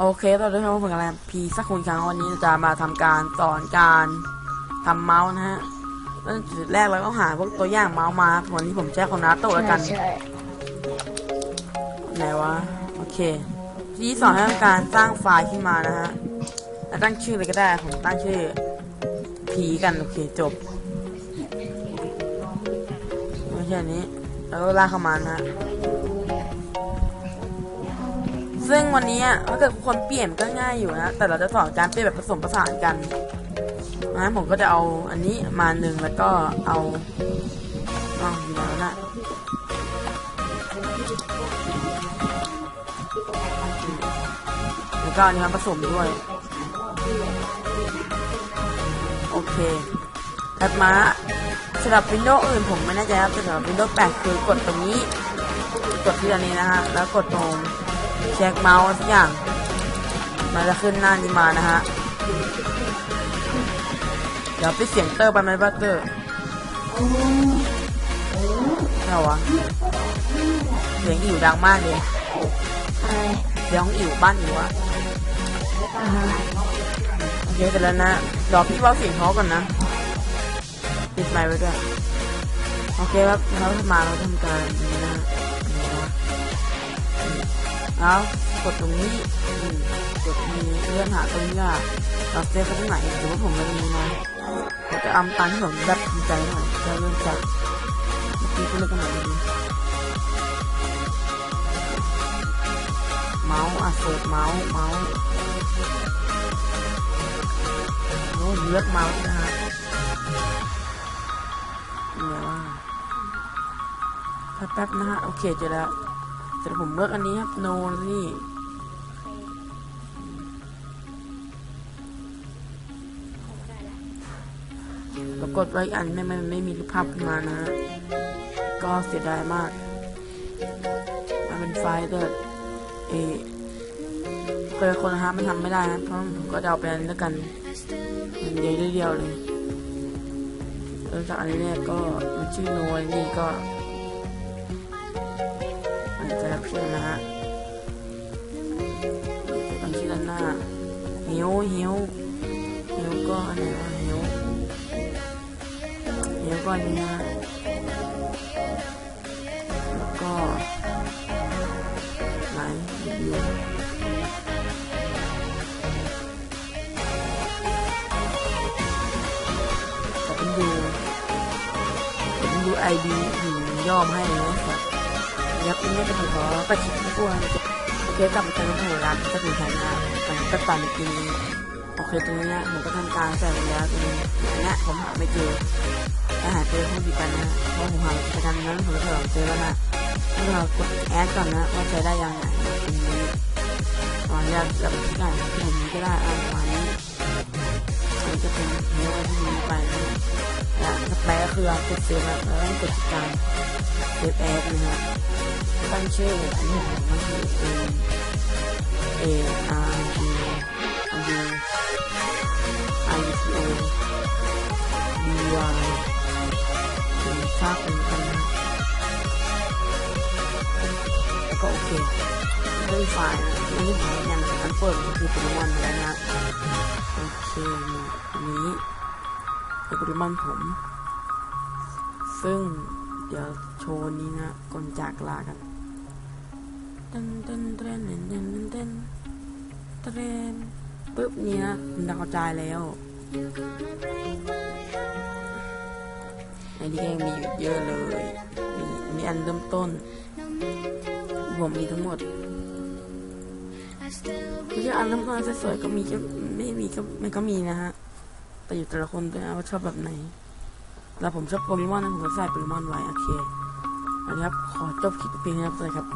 โอเคตอนนี้เราฝึกอะไรพีสักคนครั้งวันนี้จะมาทำการสอนการทำเมาส์นะฮะเริ่มจุดแรกเราก็หาพวกตัวอย่างเมาส์มาวันนี้ผมแจ้งของนาโตะแล้วกันใช่ไหนวะโอเคที่สอนให้ทำการสร้างไฟล์ขึ้นมานะฮะแล้วตั้งชื่อเลยก็ได้ผมตั้งชื่อผีกันโอเคจบไม่ใช่อันนี้แล้วก็ลากเข้ามานะฮะ ซึ่งวันนี้ถ้าเกิดคนเปลี่ยนก็ง่ายอยู่นะ แต่เราจะสอนการเปลี่ยนแบบผสมผสานกันนะผมก็จะเอาอันนี้มาหนึ่งแล้วก็เอาอ้าวอยู่แล้วนะแล้วก็อันนี้มาผสมด้วย โอเคถัดมาสำหรับวินโดว์อื่นผมไม่แน่ใจครับแต่สำหรับวินโดว์8คือกดตรงนี้ กดที่อันนี้นะฮะ แล้วกดตรง เช็คเมาส์สักอย่าง มันจะขึ้นหน้านี้มานะฮะ เดี๋ยวไปเสียงเตอร์ไปไหมบ้าเตอร์ไม่เอวะเสียงอิ๋วดังมากเลยเดี๋ยวองอิ๋วบ้านอิ๋วอะโอเคเสร็จแล้วนะเดี๋ยวพี่เว่าเสียงเขาก่อนนะปิดไมค์ไว้ด้วยโอเคครับเราทำมาเราทำการนี้นะนี่นะ แล้วกดตรงนี้กดมีเลื่อนหาตรงนี้ว่าเราเซฟไปที่ไหนหรือว่าผมไม่มีนะผมจะเอาตามที่ผมแบบใจหน่อยจะเริ่มจากเมื่อกี้ก็เลือกกันหน่อยดีเมาส์อะเสิร์ชเมาส์เมาส์โน้เลือกเมาส์นะฮะเนี่ยว่าแป๊บๆนะฮะโอเคเจอแล้ว แล้วผมเลือกอันนี้ครับโนนี่ปรากฏว่าอันไม่ไม่ไม่มีรูปภาพขึ้นมานะฮะก็เสียดายมาก มันเป็นไฟล์แต่เอเคยคนนะฮะมันทำไม่ได้นะเพราะผมก็เอาไปอันนี้แล้วกันมันเดียวเดียวเลยเริ่มจากอันนี้เนี่ยก็มันชื่อโนยนี่ก็ อาจะรับชื่อนะฮะตั้งชื่อด้านหน้าหิวหิวหิวก็อันไหนวะหิวหิวก็อันนี้นะแล้วก็ไหนหิวดูดูไอดีถึงยอมให้นะครับ ยับนี่จะขอประชิดไม่กลัวโอเคกับมาเจอกับผมร้านจะถึงแทนนะมันก็ตันกินโอเคตรงนี้ผมก็ทำการใส่แล้วตรงนี้อันนี้ผมหาไม่เจอถ้าหาเจอพูดดีกันนะเพราะผมหาไปทางนั้นผมก็เจอแล้วนะให้เรากดแอดก่อนนะว่าใช้ได้ยังไงตรงนี้ตอนแรกจะไปที่ไหนผมก็ได้อาประมาณนี้มันจะเป็นเนื้อที่มีไปนะและสเปรย์ก็คือกดเซฟแล้วแล้วกดติดตามเซฟแอดนะครับ ชื่ออันนี้ผมตั้งชื่อ A A R D U I C O B Y เป็นซากเป็นกันนะแล้วก็โอเคเล่นไฟล์นะอันนี้ผมยังอันเปิดก็คือโปรแกรมแล้วนะโอเคอันนี้เป็นปรแกรมผม ซึ่งเดี๋ยวโชว์นี้นะก่อนจากลากัน ต้นเต้นเต้นเต้นเต้นเต้นเต้นปึ๊บเนี้ยมันดาวกระจายแล้วในนี้ก็ยังมีอีกเยอะเลย มีมีอันเริ่มต้น ผมมีทั้งหมดไม่ใช่อันเริ่มต้นสวยๆก็มีก็ไม่มีก็มันก็มีนะฮะ แต่อยู่แต่ละคนด้วยนะว่าชอบแบบไหนแล้วผมชอบโปเกมอนนะผมก็ใส่โปเกมอนไว้โอเคอันนี้ครับ ขอจบคลิปเพียงนี้ครับสวัสดีครับ